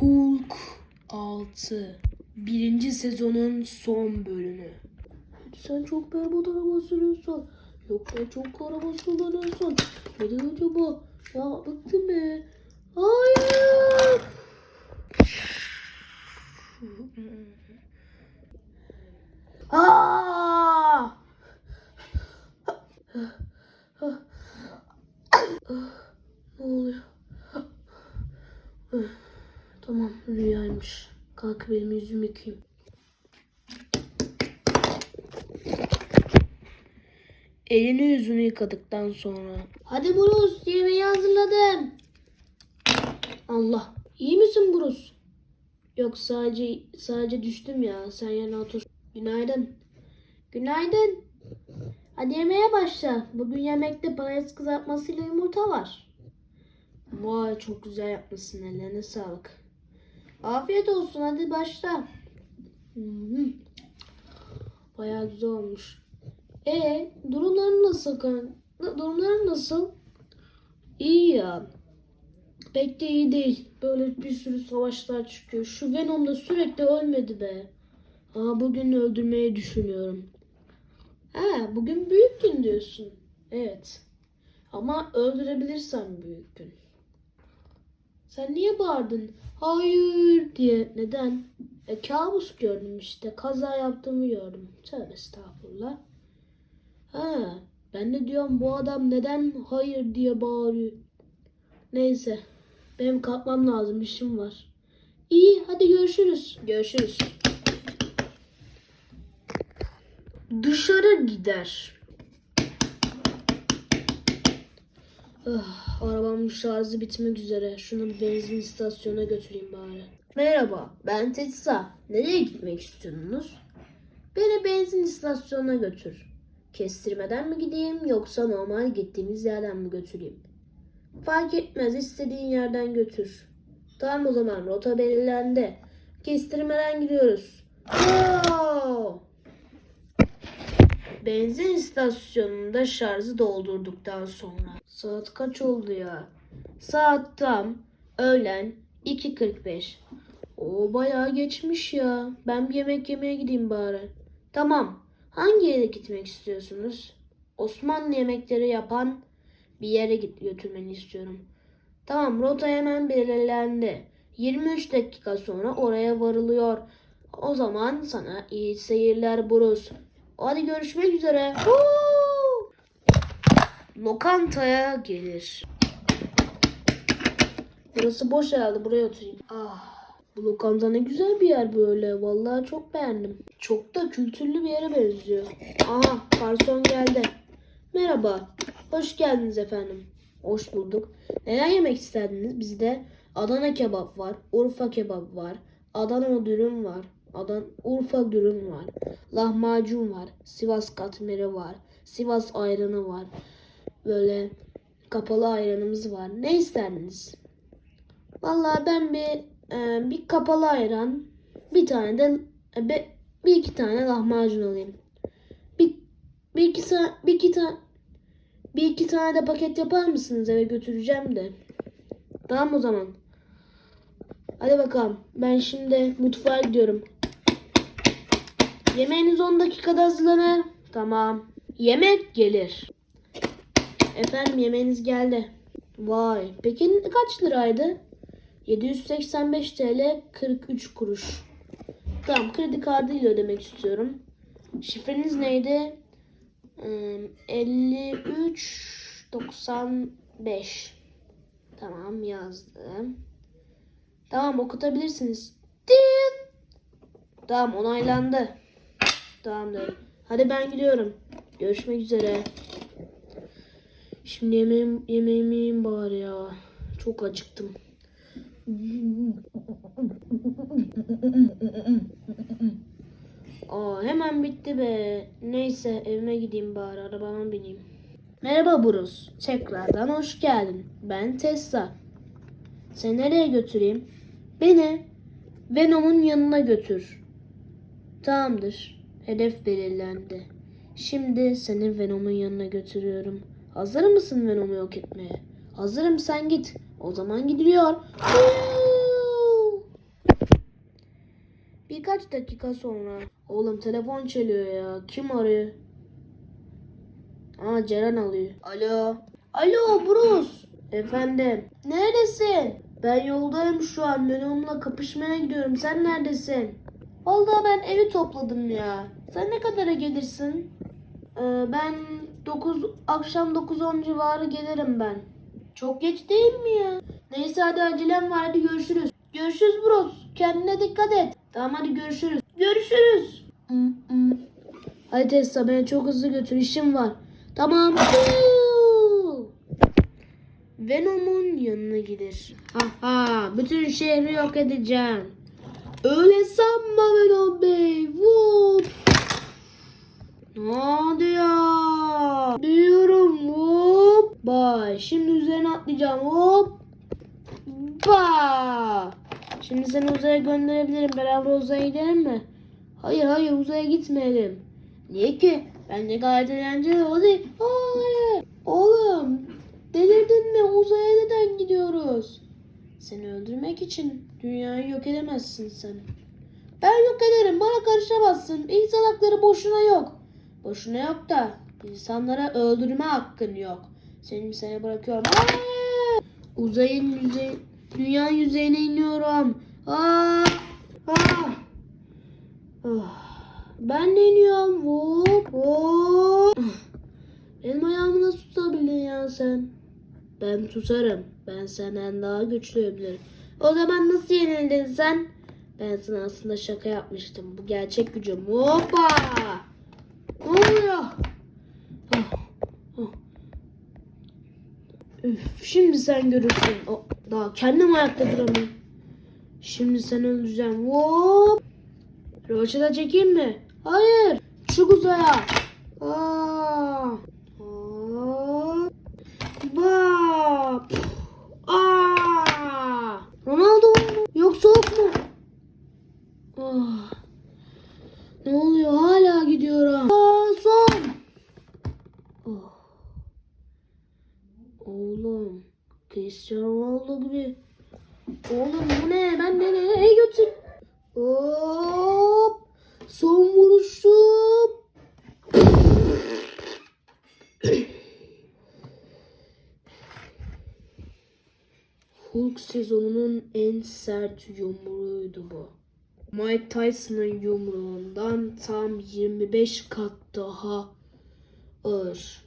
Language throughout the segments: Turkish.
Hulk 6 Birinci sezonun son bölümü. Sen çok berbat araba sürüyorsun. Yok sen çok araba kullanıyorsun. Neden acaba? Ya bıktım be. Hayır. Aa! Ne oluyor? Tamam rüyaymış. Kalk benim yüzümü yıkayayım. Elini yüzünü yıkadıktan sonra. Hadi Bruce yemeği hazırladım. Allah. iyi misin Bruce? Yok sadece sadece düştüm ya. Sen yerine otur. Günaydın. Günaydın. Hadi yemeğe başla. Bugün yemekte patates kızartmasıyla yumurta var. Vay çok güzel yapmışsın ellerine sağlık. Afiyet olsun hadi başla. Bayağı güzel olmuş. E durumların nasıl? Durumların nasıl? İyi ya. Pek de iyi değil. Böyle bir sürü savaşlar çıkıyor. Şu Venom da sürekli ölmedi be. Aa bugün öldürmeyi düşünüyorum. Ha bugün büyük gün diyorsun. Evet. Ama öldürebilirsen büyük gün. Sen niye bağırdın? Hayır diye. Neden? E, kabus gördüm işte. Kaza yaptığımı gördüm. Tövbe estağfurullah. Ha, ben de diyorum bu adam neden hayır diye bağırıyor. Neyse. Benim kalkmam lazım. işim var. İyi hadi görüşürüz. Görüşürüz. Dışarı gider. Ah, arabamın şarjı bitmek üzere. Şunu benzin istasyonuna götüreyim bari. Merhaba, ben Tetsa. Nereye gitmek istiyorsunuz? Beni benzin istasyonuna götür. Kestirmeden mi gideyim yoksa normal gittiğimiz yerden mi götüreyim? Fark etmez, istediğin yerden götür. Tamam o zaman, rota belirlendi. Kestirmeden gidiyoruz. Wow! Benzin istasyonunda şarjı doldurduktan sonra. Saat kaç oldu ya? Saat tam öğlen 2.45. O bayağı geçmiş ya. Ben bir yemek yemeye gideyim bari. Tamam. Hangi yere gitmek istiyorsunuz? Osmanlı yemekleri yapan bir yere git götürmeni istiyorum. Tamam rota hemen belirlendi. 23 dakika sonra oraya varılıyor. O zaman sana iyi seyirler Bruce. Hadi görüşmek üzere. Lokantaya gelir. Burası boş herhalde. Buraya oturayım. Ah, bu lokanta ne güzel bir yer böyle. Vallahi çok beğendim. Çok da kültürlü bir yere benziyor. Aha, garson geldi. Merhaba. Hoş geldiniz efendim. Hoş bulduk. Neler yemek isterdiniz? Bizde Adana kebap var, Urfa kebap var, Adana dürüm var, Adan Urfa dürüm var, lahmacun var, Sivas katmeri var, Sivas ayranı var. Böyle kapalı ayranımız var. Ne isterdiniz? Vallahi ben bir e, bir kapalı ayran, bir tane de e, bir iki tane lahmacun alayım. Bir bir iki bir iki tane bir iki tane de paket yapar mısınız eve götüreceğim de. Tamam o zaman. Hadi bakalım. Ben şimdi mutfağa gidiyorum. Yemeğiniz 10 dakikada hazırlanır. Tamam. Yemek gelir. Efendim yemeğiniz geldi. Vay. Peki kaç liraydı? 785 TL 43 kuruş. Tamam kredi kartıyla ödemek istiyorum. Şifreniz neydi? Ee, 53 95. Tamam yazdım. Tamam okutabilirsiniz. Tamam onaylandı. Tamamdır. Hadi ben gidiyorum. Görüşmek üzere. Şimdi yemeğim, yemeğimi yiyeyim bari ya. Çok acıktım. Aa, hemen bitti be. Neyse evime gideyim bari arabama bineyim. Merhaba Bruce. Tekrardan hoş geldin. Ben Tessa. Seni nereye götüreyim? Beni Venom'un yanına götür. Tamamdır. Hedef belirlendi. Şimdi seni Venom'un yanına götürüyorum. Hazır mısın Venom'u yok etmeye? Hazırım sen git. O zaman gidiliyor. Birkaç dakika sonra. Oğlum telefon çalıyor ya. Kim arıyor? Aa Ceren alıyor. Alo. Alo Bruce. Efendim. Neredesin? Ben yoldayım şu an. Ben onunla kapışmaya gidiyorum. Sen neredesin? Vallahi ben evi topladım ya. Sen ne kadara gelirsin? Ee, ben 9 akşam 9-10 civarı gelirim ben. Çok geç değil mi ya? Neyse hadi acelem var hadi görüşürüz. Görüşürüz bros. Kendine dikkat et. Tamam hadi görüşürüz. Görüşürüz. Hadi Tessa beni çok hızlı götür işim var. Tamam. Venom'un yanına gider. Ha ha bütün şehri yok edeceğim. Öyle sanma Venom Bey. Whoop. Ne oldu ya? Duyuyorum. Hop. Bak şimdi üzerine atlayacağım. Hop. Ba. Şimdi seni uzaya gönderebilirim. Beraber uzaya gidelim mi? Hayır hayır uzaya gitmeyelim. Niye ki? Bence gayet eğlenceli oldu. Hayır. Oğlum delirdin mi? Uzaya neden gidiyoruz? Seni öldürmek için dünyayı yok edemezsin sen. Ben yok ederim. Bana karışamazsın. İnsan hakları boşuna yok. Boşuna yok da insanlara öldürme hakkın yok. Seni seni bırakıyorum. Aa! Uzayın yüzey, dünya yüzeyine iniyorum. Aa! Aa! Ah! Ben de iniyorum. Hop hop. Benim ayağımı nasıl tutabildin ya sen? Ben tutarım. Ben senden daha güçlüyümdür. O zaman nasıl yenildin sen? Ben sana aslında şaka yapmıştım. Bu gerçek gücüm. Hoppa! Ne oluyor? Ah, ah. Üf, şimdi sen görürsün. O, daha kendim ayakta duramıyorum. Şimdi seni öldüreceğim. Hop! Roşa çekeyim mi? Hayır. Şu uzaya. Aa. Bap. Aa. Ronaldo mu? Yoksa ok mu? Ah. Ne oluyor? Hala gidiyorum. Aa, son. Oh. Oğlum. Cristiano Ronaldo gibi. Oğlum bu ne? Ben de nereye götür? Hop. Son vuruşum. Hulk sezonunun en sert yumruğuydu bu. Mike Tyson'ın yumruğundan tam 25 kat daha ağır.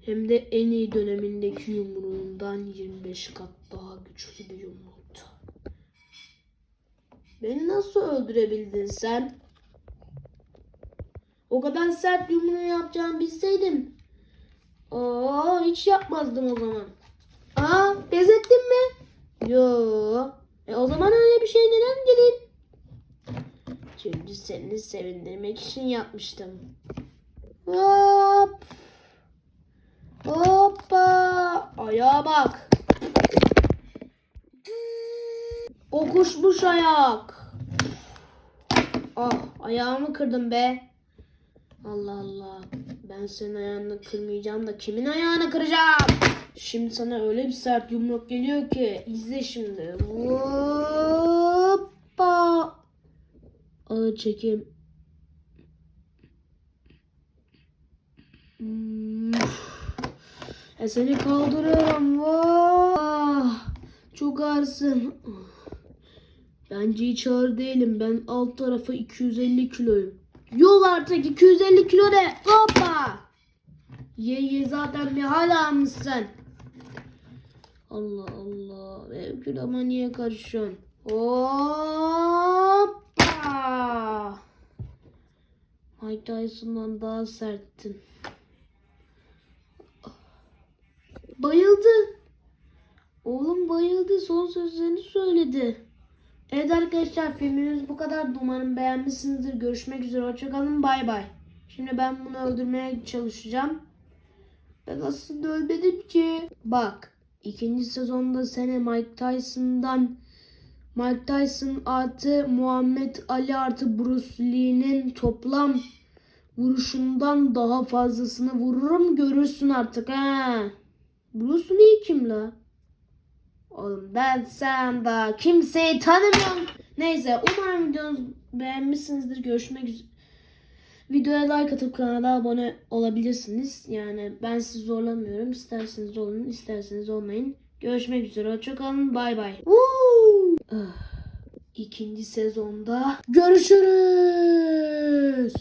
Hem de en iyi dönemindeki yumruğundan 25 kat daha güçlü bir yumruktu. Beni nasıl öldürebildin sen? O kadar sert yumruğu yapacağımı bilseydim. Aa, hiç yapmazdım o zaman. Aa, pes ettin mi? Yo. E o zaman öyle bir şey neden dedin? Çünkü seni sevindirmek için yapmıştım. Hop. Hoppa. Ayağa bak. Kokuşmuş ayak. Ah ayağımı kırdım be. Allah Allah. Ben senin ayağını kırmayacağım da kimin ayağını kıracağım? Şimdi sana öyle bir sert yumruk geliyor ki izle şimdi. Hoppa. Ağır çekim. Hmm. E seni kaldırıyorum. Çok ağırsın. Bence hiç ağır değilim. Ben alt tarafı 250 kiloyum. Yok artık 250 kilo de. Hoppa. Ye ye zaten bir hala mısın? Allah Allah. Benim kiloma niye karışıyorsun? Hoppa. Mike Tyson'dan daha serttin. Bayıldı. Oğlum bayıldı. Son sözlerini söyledi. Evet arkadaşlar filmimiz bu kadar. Umarım beğenmişsinizdir. Görüşmek üzere. Hoşçakalın. Bay bay. Şimdi ben bunu öldürmeye çalışacağım. Ben aslında ölmedim ki. Bak. İkinci sezonda seni Mike Tyson'dan Mike Tyson artı Muhammed Ali artı Bruce Lee'nin toplam vuruşundan daha fazlasını vururum görürsün artık ha. Bruce Lee kim la? Oğlum ben sen daha kimseyi tanımıyorum. Neyse umarım videonuzu beğenmişsinizdir. Görüşmek üzere. Videoya like atıp kanala abone olabilirsiniz. Yani ben sizi zorlamıyorum. İsterseniz olun, isterseniz olmayın. Görüşmek üzere. Hoşçakalın. Bay bay. Ah, İkinci sezonda görüşürüz.